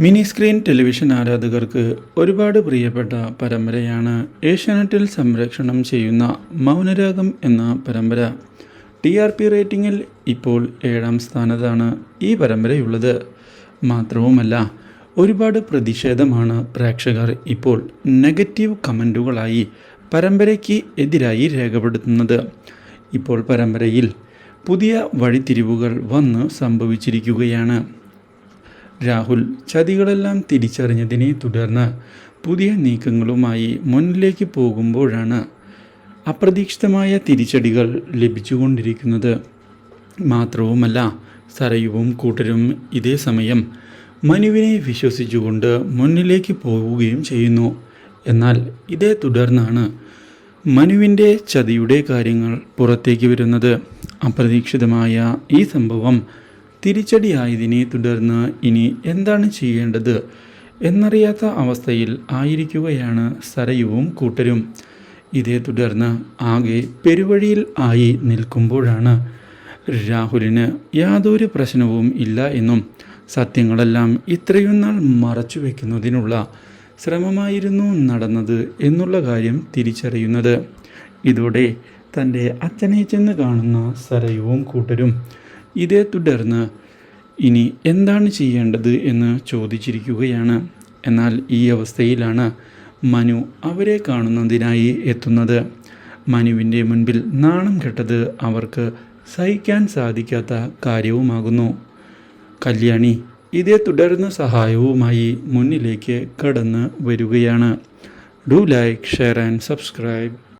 Mini screen television ആരാധകർക്ക് ഒരുപാട് പ്രിയപ്പെട്ട പരമ്പരയാണ് ഏഷ്യാനെറ്റിൽ സംരക്ഷണം ചെയ്യുന്ന മൗനരാഗം എന്ന പരമ്പര. ടി ആർ പി റേറ്റിംഗിൽ ഇപ്പോൾ ഏഴാം സ്ഥാനത്താണ് ഈ പരമ്പരയുള്ളത്. മാത്രവുമല്ല ഒരുപാട് പ്രതിഷേധമാണ് പ്രേക്ഷകർ ഇപ്പോൾ നെഗറ്റീവ് കമന്റുകളായി പരമ്പരയ്ക്ക് എതിരായി രേഖപ്പെടുത്തുന്നത്. ഇപ്പോൾ പരമ്പരയിൽ പുതിയ വഴിത്തിരിവുകൾ വന്ന് സംഭവിച്ചിരിക്കുകയാണ്. രാഹുൽ ചതികളെല്ലാം തിരിച്ചറിഞ്ഞതിനെ തുടർന്ന് പുതിയ നീക്കങ്ങളുമായി മുന്നിലേക്ക് പോകുമ്പോഴാണ് അപ്രതീക്ഷിതമായ തിരിച്ചടികൾ ലഭിച്ചുകൊണ്ടിരിക്കുന്നത്. മാത്രവുമല്ല സരയുവും കൂട്ടരും ഇതേ സമയം മനുവിനെ വിശ്വസിച്ചുകൊണ്ട് മുന്നിലേക്ക് പോവുകയും ചെയ്യുന്നു. എന്നാൽ ഇതേ തുടർന്നാണ് മനുവിന്റെ ചതിയുടെ കാര്യങ്ങൾ പുറത്തേക്ക് വരുന്നത്. അപ്രതീക്ഷിതമായ ഈ സംഭവം തിരിച്ചടിയായതിനെ തുടർന്ന് ഇനി എന്താണ് ചെയ്യേണ്ടത് എന്നറിയാത്ത അവസ്ഥയിൽ ആയിരിക്കുകയാണ് സരയുവും കൂട്ടരും. ഇതേ തുടർന്ന് ആകെ പെരുവഴിയിൽ ആയി നിൽക്കുമ്പോഴാണ് രാഹുലിന് യാതൊരു പ്രശ്നവും ഇല്ല എന്നും സത്യങ്ങളെല്ലാം ഇത്രയും നാൾ മറച്ചു വയ്ക്കുന്നതിനുള്ള ശ്രമമായിരുന്നു നടന്നത് എന്നുള്ള കാര്യം തിരിച്ചറിയുന്നത്. ഇതോടെ തന്റെ അച്ഛനെ ചെന്ന് കാണുന്ന സരയുവും കൂട്ടരും ഇതേ തുടർന്ന് ഇനി എന്താണ് ചെയ്യേണ്ടത് എന്ന് ചോദിച്ചിരിക്കുകയാണ്. എന്നാൽ ഈ അവസ്ഥയിലാണ് മനു അവരെ കാണുന്നതിനായി എത്തുന്നത്. മനുവിന്റെ മുൻപിൽ നാണം കെട്ടത് അവർക്ക് സഹിക്കാൻ സാധിക്കാത്ത കാര്യവുമാകുന്നു. കല്യാണി ഇതേ തുടർന്ന് സഹായവുമായി മുന്നിലേക്ക് കടന്ന് വരികയാണ്. Do like share and subscribe.